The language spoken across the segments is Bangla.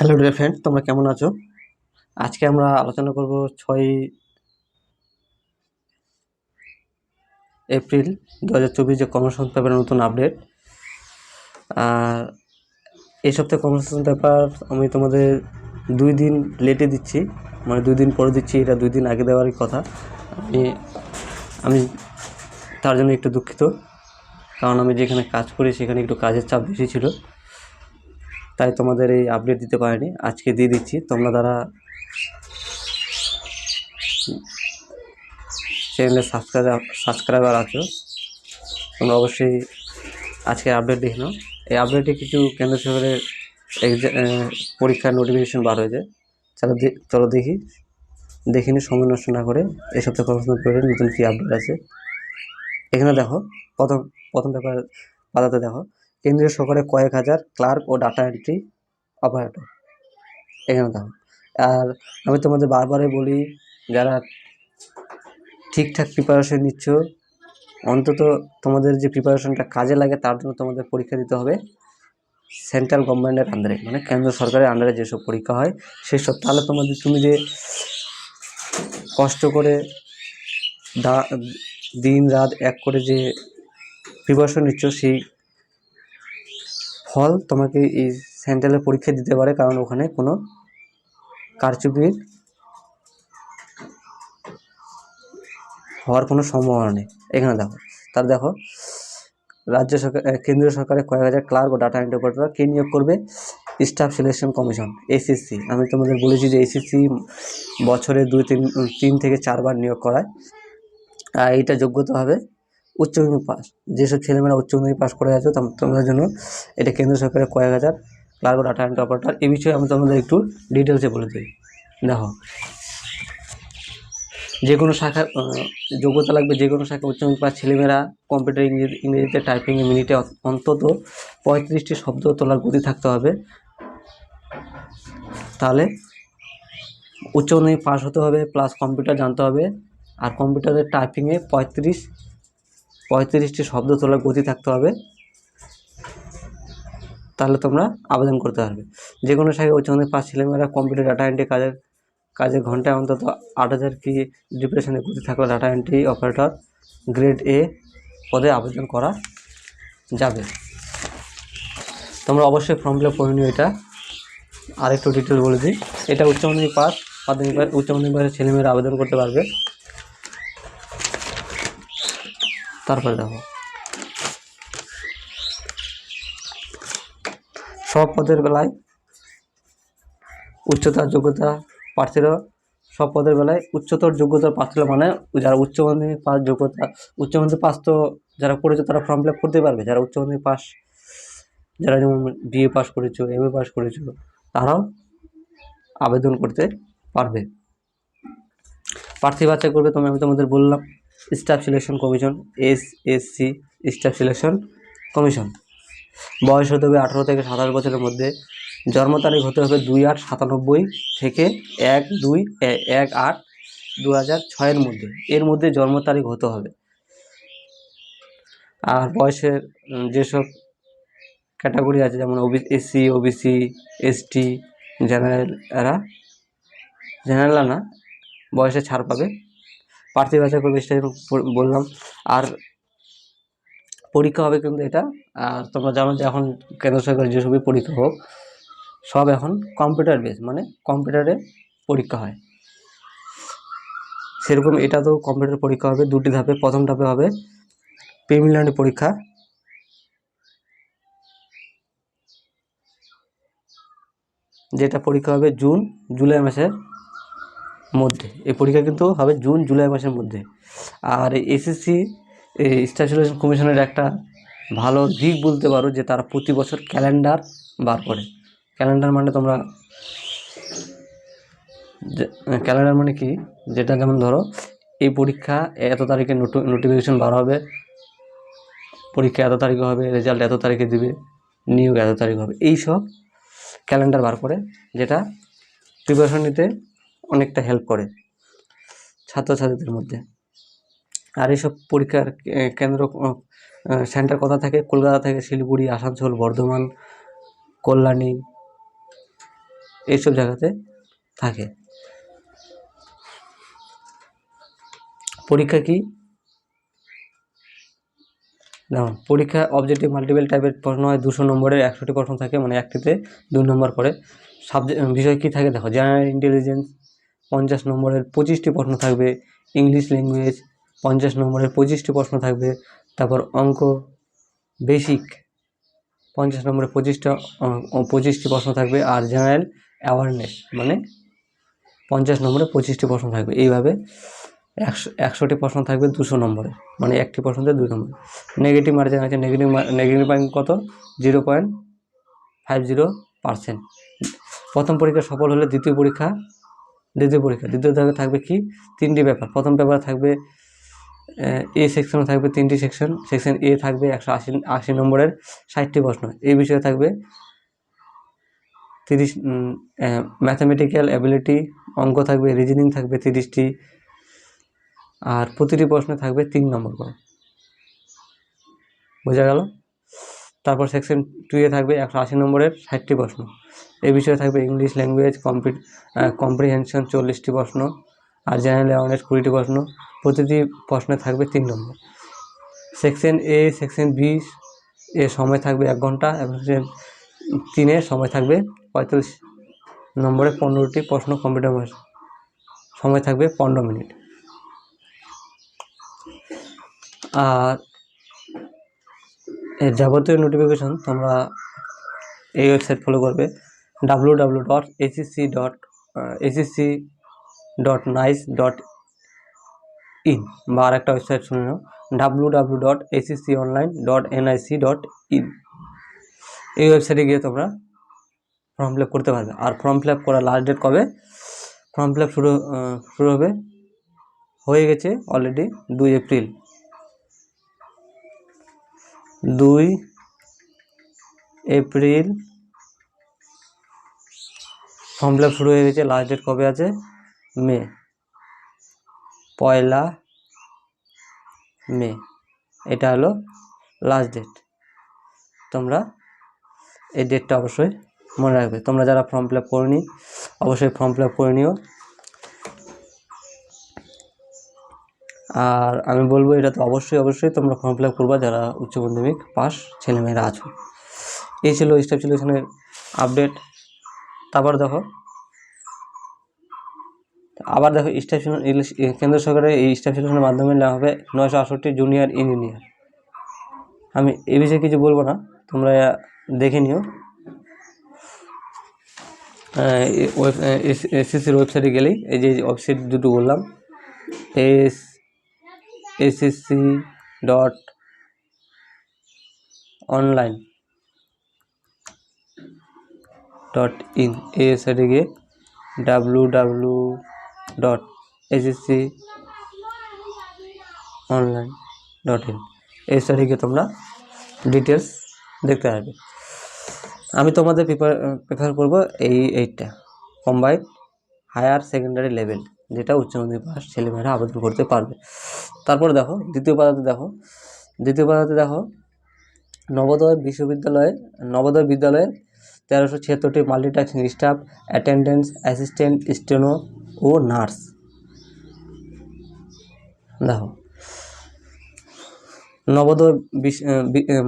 হ্যালো ডিয়ার ফ্রেন্ড তোমরা কেমন আছো? আজকে আমরা আলোচনা করব ছয় এপ্রিল দু হাজার চব্বিশ যে কর্মসংস্থান পেপারের নতুন আপডেট আর এই সপ্তাহে কর্মসংস্থান পেপার আমি তোমাদের দুই দিন লেটে দিচ্ছি মানে দুই দিন পরে দিচ্ছি, এটা দুই দিন আগে দেওয়ারই কথা। আমি আমি তার জন্য একটু দুঃখিত, কারণ আমি যেখানে কাজ করি সেখানে একটু কাজের চাপ বেশি ছিল। তাই তোমাদের এই আপডেট দিতে পারিনি। আজকে দিয়ে দিচ্ছি। তোমরা যারা চ্যানেলে সাবস্ক্রাইবার সাবস্ক্রাইবার আছো, তোমরা অবশ্যই আজকে আপডেট দেখে নাও। এই আপডেটে কিছু কেন্দ্র সরকারের পরীক্ষার নোটিফিকেশন বার হয়েছে। চলো চলো দেখি। দেখিনি সময় নষ্ট না করে এই সপ্তাহে কর্মসংস্থান পেপারের নতুন কী আপডেট আছে। এখানে দেখো, প্রথম প্রথম পেপার পাতাতে দেখো। কেন্দ্রীয় সরকারের কয়েক হাজার ক্লার্ক ও ডাটা এন্ট্রি অপারেটর। এখানে দেখো। আর আমি তোমাদের বারবারই বলি, যারা ঠিকঠাক প্রিপারেশন নিচ্ছ, অন্তত তোমাদের যে প্রিপারেশনটা কাজে লাগে, তার জন্য তোমাদের পরীক্ষা দিতে হবে সেন্ট্রাল গভর্নমেন্টের আন্ডারে মানে কেন্দ্র সরকারের আন্ডারে যেসব পরীক্ষা হয়, সেসব। তাহলে তোমাদের তুমি যে কষ্ট করে দিন রাত এক করে যে প্রিপারেশন নিচ্ছ, সেই ফল তোমাকে এই সেন্ট্রালের পরীক্ষা দিতে পারে, কারণ ওখানে কোনো কারচুপির হওয়ার কোনো সম্ভাবনা নেই। এখানে দেখো, তার দেখো, রাজ্য সরকার কেন্দ্রীয় সরকারের কয়েক হাজার ক্লার্ক ও ডাটা এন্ট্রি অপারেটর কে নিয়োগ করবে? স্টাফ সিলেকশন কমিশন এসএসসি আমি তোমাদের বলেছি যে এসএসসি বছরে দুই, তিন তিন থেকে চারবার নিয়োগ করায়। আর এইটা যোগ্যতা হবে উচ্চ মাধ্যমিক পাস। যেসব ছেলেমেয়েরা উচ্চ মাধ্যমিক পাস করে আছো তোম- তোমাদের জন্য এটা কেন্দ্র সরকারের কয়েক হাজার ও ডাটা এন্ট্রি অপারেটর এই বিষয়ে আমি তোমাদের একটু ডিটেলসে বলে দিই। দেখো যে কোনো শাখার যোগ্যতা লাগবে যে কোনো শাখা উচ্চ মাধ্যমিক পাস ছেলেমেয়েরা কম্পিউটার ইংরেজি, ইংরেজিতে টাইপিংয়ে মিনিটে অন্তত পঁয়ত্রিশটি শব্দ তোলার গতি থাকতে হবে। তাহলে উচ্চ মাধ্যমিক পাস হতে হবে প্লাস কম্পিউটার জানতে হবে, আর কম্পিউটারের টাইপিংয়ে পঁয়ত্রিশ পঁয়ত্রিশটি শব্দ তোলার গতি থাকতে হবে। তাহলে তোমরা আবেদন করতে পারবে। যে কোনো শাখায় উচ্চ মাধ্যমিক পাস ছেলেমেয়েরা কম্পিউটার, ডাটা এন্ট্রি কাজের কাজে ঘন্টায় অন্তত আট হাজার কি ডিপ্রেশনের গতি থাকলে data entry operator grade A পদে আবেদন করা যাবে। তোমরা অবশ্যই ফর্ম ফিল আপ করে নিও এটা। আর একটু ডিটেল বলে দিই। এটা উচ্চ মাধ্যমিক পাস মাধ্যমিক উচ্চ মাধ্যমিক ছেলেমেয়েরা আবেদন করতে পারবে। তারপরে দেখো। সব পদের বেলায় উচ্চতার যোগ্যতা প্রার্থীরা, সব পদের বেলায় উচ্চতর যোগ্যতার প্রার্থীরা মানে যারা উচ্চ মাধ্যমিক পাস যোগ্যতা, উচ্চ মাধ্যমিক পাস তো যারা করেছে তারা ফর্ম ফিল আপ করতে পারবে। যারা উচ্চ মাধ্যমিক পাস, যারা যেমন বিএ পাস করেছ এম এ পাস করেছ, তারাও আবেদন করতে পারবে। প্রার্থী বাছাই করবে তুমি আমি তোমাদের বললাম। Staff selection commission, S S C, staff selection commission. বয়স হতে হবে আঠারো থেকে সাতাশ বছরের মধ্যে। জন্ম তারিখ হতে হবে দুই আট সাতানব্বই থেকে এক দুই এক আট দু হাজার ছয়ের মধ্যে। এর মধ্যে জন্ম তারিখ হতে হবে। আর বয়সের যেসব ক্যাটাগরি আছে, যেমন OB, SC, OBC, ST, general, এরা, জেনারেল না বয়সে ছাড় পাবে। বাছাই করবে সেটা বললাম। আর পরীক্ষা হবে কিন্তু এটা। আর তোমরা জানো যে এখন কেন্দ্র সরকারের যেসবই পরীক্ষা হোক, সব এখন কম্পিউটার বেস মানে কম্পিউটারে পরীক্ষা হয়। সেরকম এটা তো কম্পিউটার পরীক্ষা হবে, দুটি ধাপে, প্রথম ধাপে হবে প্রিলিমিনারি পরীক্ষা। যেটা পরীক্ষা হবে জুন, জুলাই মাসের মধ্যে। এই পরীক্ষা কিন্তু হবে জুন, জুলাই মাসের মধ্যে। আর এসএসসি স্টাফ সিলেকশন কমিশনের একটা ভালো দিক বলতে পারো যে তারা প্রতি বছর ক্যালেন্ডার বার করে। ক্যালেন্ডার মানে তোমরা ক্যালেন্ডার মানে কি? যেটা যেমন ধরো, এই পরীক্ষা এত তারিখে নোটিফিকেশন বার হবে, পরীক্ষা এত তারিখে হবে রেজাল্ট এত তারিখে দিবে, নিয়োগ এত তারিখ হবে এই সব ক্যালেন্ডার বার করে, যেটা প্রিপারেশন নিতে অনেকটা হেল্প করে ছাত্রছাত্রীদের মধ্যে। আর এইসব পরীক্ষার কেন্দ্র সেন্টার কথা থাকে? কলকাতা থেকে শিলিগুড়ি, আসানসোল, বর্ধমান, কল্যাণী, এইসব জায়গাতে থাকে। পরীক্ষা কি? দেখুন পরীক্ষা অবজেক্টিভ মাল্টিপল টাইপের প্রশ্ন হয়, দুশো নম্বরের একশোটি প্রশ্ন থাকে মানে একটিতে দুই নম্বর করে। সাবজেক্ট বিষয় কী থাকে? দেখো জেনারেল ইন্টেলিজেন্স পঞ্চাশ নম্বরের পঁচিশটি প্রশ্ন থাকবে, ইংলিশ ল্যাঙ্গুয়েজ পঞ্চাশ নম্বরের পঁচিশটি প্রশ্ন থাকবে, তারপর অঙ্ক বেসিক পঞ্চাশ নম্বরে পঁচিশটা পঁচিশটি প্রশ্ন থাকবে আর জেনারেল অ্যাওয়ারনেস মানে পঞ্চাশ নম্বরে পঁচিশটি প্রশ্ন থাকবে। এইভাবে একশো, একশোটি প্রশ্ন থাকবে দুশো নম্বরে মানে একটি প্রশ্নতে দুই নম্বর। নেগেটিভ মার্জিন আছে, নেগেটিভ নেগেটিভ মার্জিন কত? Zero point five zero percent. প্রথম পরীক্ষা সফল হলে দ্বিতীয় পরীক্ষা দ্বিতীয় পরীক্ষা। দ্বিতীয় ধাপে থাকবে কি? তিনটি পেপার প্রথম পেপার থাকবে এ সেকশনে থাকবে তিনটি সেকশন সেকশন এ থাকবে একশো আশি আশি নম্বরের ষাটটি প্রশ্ন। এই বিষয়ে থাকবে তিরিশ ম্যাথামেটিক্যাল অ্যাবিলিটি অঙ্ক থাকবে রিজনিং থাকবে তিরিশটি, আর প্রতিটি প্রশ্নে থাকবে তিন নম্বর করে। বোঝা গেল? তারপর সেকশন টুয়ে থাকবে একশো আশি নম্বরের ষাটটি প্রশ্ন। এই বিষয়ে থাকবে ইংলিশ ল্যাঙ্গুয়েজ কম্পি কম্প্রিহেনশন চল্লিশটি প্রশ্ন আর জেনারেল অ্যাওয়ারনেস কুড়িটি প্রশ্ন। প্রতিটি প্রশ্নে থাকবে তিন নম্বর। সেকশন এ সেকশন বি এ সময় থাকবে এক ঘণ্টা এবং সেকশন তিনে সময় থাকবে পঁয়তাল্লিশ নম্বরে পনেরোটি প্রশ্ন কম্পিউটার সময় থাকবে পনেরো মিনিট। আর এর যাবতীয় নোটিফিকেশন তোমরা এই ওয়েবসাইট ফলো করবে। W W dot ACC dot ACC dot nice dot in বা আর একটা ওয়েবসাইট শুনে নাও। W W dot ACC online dot NIC dot in এই ওয়েবসাইটে গিয়ে তোমরা ফর্ম ফিল করতে পারবে। আর ফর্ম ফিল করার লাস্ট ডেট কবে? ফর্ম ফিল শুরু শুরু হবে, হয়ে গেছে অলরেডি দুই এপ্রিল। দুই এপ্রিল। ফর্ম ফিল শুরু হয়ে গেছে লাস্ট ডেট কবে আছে? মে। পয়লা মে। এটা হলো লাস্ট ডেট তোমরা এই ডেটটা অবশ্যই মনে রাখবে। তোমরা যারা ফর্ম ফিল আপ করনি, অবশ্যই ফর্ম ফিল আপ করে নিও। আর আমি বলব এটা তো অবশ্যই অবশ্যই তোমরা ফর্ম ফিল আপ করবা যারা উচ্চ মাধ্যমিক পাস ছেলেমেয়েরা আছো। এই ছিল স্টেপ সিলেকশনের আপডেট তারপর দেখো, আবার দেখো স্টাফ কেন্দ্র সরকারের এই স্টাফ সিলেকশনের মাধ্যমে নেওয়া হবে নয়শো আটষট্টি জুনিয়র ইঞ্জিনিয়ার আমি এ বিষয়ে কিছু বলব না, তোমরা দেখে নিও। এসএসসির ওয়েবসাইটে গেলেই এই যে ওয়েবসাইট দুটো বললাম S SSC dot online dot in এই ওয়েবসাইটে গিয়ে W W dot SSC online dot in এই সাইটে গিয়ে তোমরা ডিটেলস দেখতে পারবে। আমি তোমাদের প্রিপার প্রেফার করব এই এইটা কম্বাইন্ড হায়ার সেকেন্ডারি লেভেল যেটা উচ্চ মাধ্যমিক পাস ছেলেমেয়েরা আবেদন করতে পারবে। তারপরে দেখো, দ্বিতীয় পাতাতে দেখো, দ্বিতীয় পাতাতে দেখো, নবোদয় বিশ্ববিদ্যালয়ে, নবোদয় বিদ্যালয়ের তেরোশো ছিয়াত্তরটি multitasking staff attendance assistant steno ও নার্স। দেখো Navodaya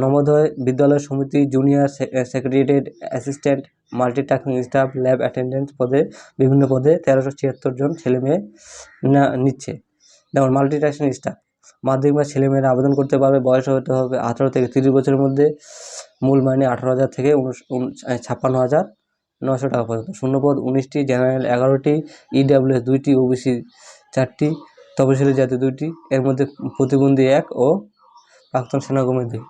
Navodaya Vidyalaya Samiti junior secretariat assistant multitasking staff lab attendance পদে, বিভিন্ন পদে তেরোশো ছিয়াত্তর জন ছেলেমেয়ে না- নিচ্ছে। যেমন মাল্টিটাস্কিং স্টাফ মাধ্যমিক বা ছেলেমেয়েরা আবেদন করতে পারবে, বয়স হতে হবে আঠারো থেকে তিরিশ বছরের মধ্যে, মূল মাইনে আঠারো হাজার থেকে ছাপ্পান্ন হাজার নশো টাকা পর্যন্ত। শূন্যপদ উনিশটি জেনারেল এগারোটি ইডাব্লিউএস দুইটি ওবিসি চারটি, তপশিলি জাতি দুইটি, এর মধ্যে প্রতিবন্ধী এক ও প্রাক্তন সেনাকর্মী দুই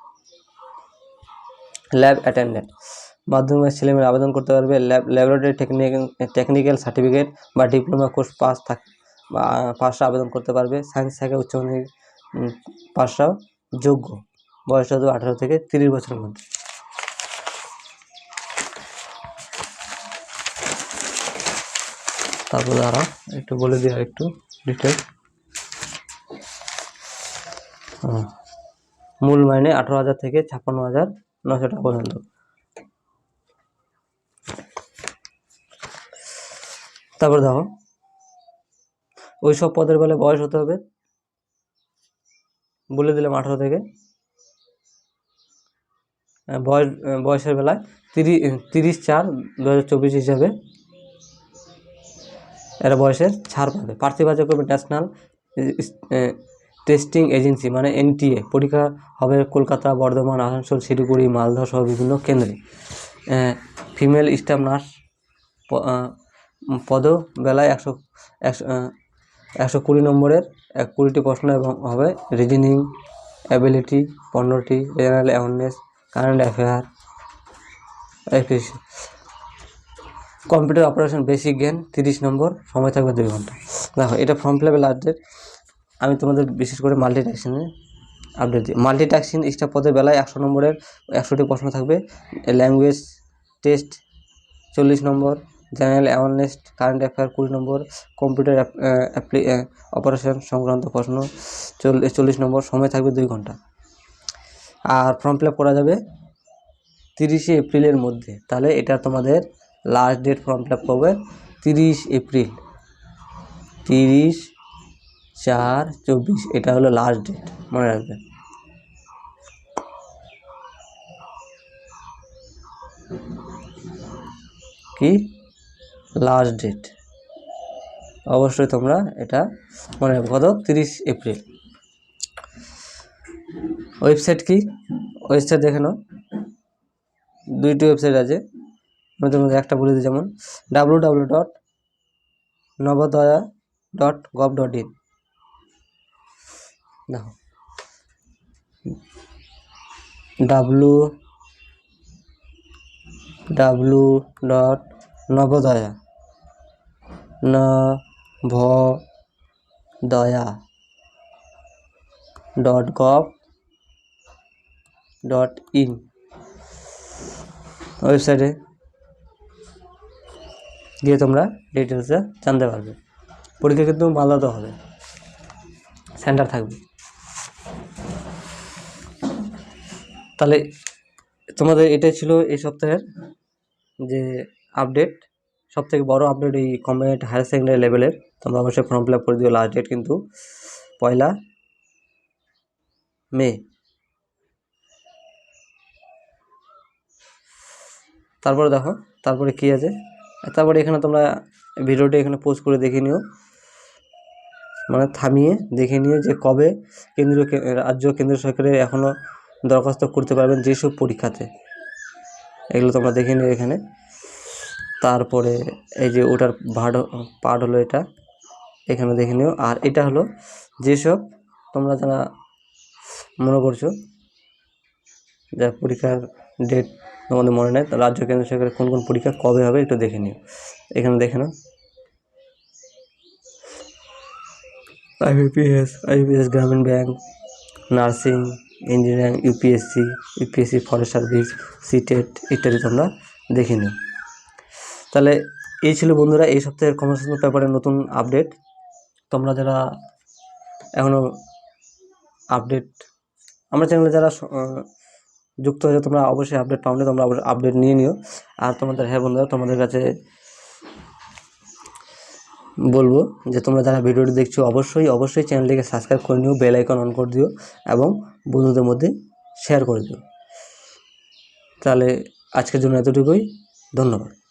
ল্যাব অ্যাটেন্ডেন্ট। মাধ্যমিক ছেলেমেয়েরা আবেদন করতে পারবে। ল্যাব, ল্যাবরেটরি টেকনিক্যাল সার্টিফিকেট বা ডিপ্লোমা কোর্স পাস থাক, বা পাসরা আবেদন করতে পারবে। সায়েন্স থেকে উচ্চ মাধ্যমিক পাসরাও যোগ্য। বয়স হতে আঠারো থেকে তিরিশ বছরের মধ্যে। তারপরে আরও একটু বলে দিই আর একটু ডিটেল মূল মাইনে আঠারো হাজার থেকে ছাপ্পান্ন হাজার নশো টাকা পর্যন্ত। তারপর দেখো ওই সব পদের বেলায় বয়স হতে হবে। বলে দিলাম আঠারো থেকে। বয়স বয়সের বেলায় তিরিশ তিরিশ চার দু হাজার চব্বিশ হিসাবে। এরা বয়সের ছাড় পাবে। প্রার্থী বাছাই ন্যাশনাল টেস্টিং এজেন্সি মানে এনটিএ, পরীক্ষা হবে কলকাতা, বর্ধমান, আসানসোল, শিলিগুড়ি, মালদহ সহ বিভিন্ন কেন্দ্রে। ফিমেল স্টাফ নার্স পদ বেলায় একশো একশো একশো কুড়ি নম্বরের এক কুড়িটি প্রশ্ন এবং হবে রিজনিং অ্যাবিলিটি পনেরোটি general awareness, current affair computer operation basic জ্ঞান, তিরিশ নম্বর, সময় থাকবে দুই ঘণ্টা। দেখো, এটা ফর্ম ফিল আপের আপডেট আমি তোমাদের বিশেষ করে মাল্টিটাস্কিংয়ে আপডেট দিই। মাল্টিটাস্কিং স্টাফ পদের বেলায় একশো নম্বরের একশোটি প্রশ্ন থাকবে। ল্যাঙ্গুয়েজ টেস্ট চল্লিশ নম্বর জেনারেল অ্যাওয়ারনেস কারেন্ট অ্যাফেয়ার কুড়ি নম্বর কম্পিউটার অপারেশন সংক্রান্ত প্রশ্ন চল্লিশ নম্বর, সময় থাকবে দুই ঘণ্টা। আর ফর্ম ফিল করা যাবে তিরিশে এপ্রিলের মধ্যে। তাহলে এটা তোমাদের লাস্ট ডেট ফর্ম ফিল করবে তিরিশ এপ্রিল। তিরিশ চার, চব্বিশ, এটা হলো লাস্ট ডেট মনে রাখবেন। কি? লাস্ট ডেট অবশ্যই তোমরা এটা মনে রাখবে। কত? তিরিশ এপ্রিল। ওয়েবসাইট কি? ওয়েবসাইট দেখে নাও। দুইটি ওয়েবসাইট আছে। আমি তোমাদের একটা বলে দিই যেমন W W dot Navodaya dot gov dot in দেখো। W W dot Navodaya. ন ভ দয়া ডট গভ ডট ইন ওয়েবসাইটে গিয়ে তোমরা ডিটেলসে জানতে পারবে। পরীক্ষা কিন্তু মালদাতে হবে। সেন্টার থাকবে। তাহলে তোমাদের এটাই ছিল এই সপ্তাহের যে আপডেট সব থেকে বড় আপডেট এই কমেন্ট হায়ার সেকেন্ডারি লেভেলের তোমরা অবশ্যই ফর্ম ফিল আপ করে দিও লাস্ট ডেট কিন্তু। পয়লা মে। তারপরে দেখো, তারপরে কি আছে? তারপরে এখানে তোমরা ভিডিওটি এখানে পোস্ট করে দেখে নিও। মানে থামিয়ে দেখে নিও যে কবে কেন্দ্রীয় রাজ্য কেন্দ্র সরকারের এখনও দরখাস্ত করতে পারবেন যেসব পরীক্ষাতে। এগুলো তোমরা দেখে নিও এখানে। তারপরে এই যে ওটার ভার্ড পার্ট হলো এটা। এখানে দেখে নিও। আর এটা হলো যেসব তোমরা যারা মনে করছ যা পরীক্ষার ডেট তোমাদের মনে তা রাজ্য, কেন্দ্র সরকারের কোন কোন পরীক্ষা কবে হবে একটু দেখে নিও। এখানে দেখে নাও। IBPS IBPS Gramin bank nursing engineering UPSC UPSC forest service CTET ইত্যাদি তোমরা দেখে নিও তাহলে এই ছিল বন্ধুরা এই সপ্তাহের কমার্সিয়াল পেপারের নতুন আপডেট তোমরা যারা এখনও আপডেট আমার চ্যানেলে যারা যুক্ত হয়েছে, তোমরা অবশ্যই আপডেট পাওনি, তোমরা আপডেট নিয়ে নিও। আর তোমাদের হ্যাঁ বন্ধুরা, তোমাদের কাছে বলব যে তোমরা যারা ভিডিওটি দেখছ, অবশ্যই অবশ্যই চ্যানেলটিকে সাবস্ক্রাইব করে নিও বেল আইকন অন করে দিও এবং বন্ধুদের মধ্যে শেয়ার করে দিও। তাহলে আজকের জন্য এতটুকুই। ধন্যবাদ।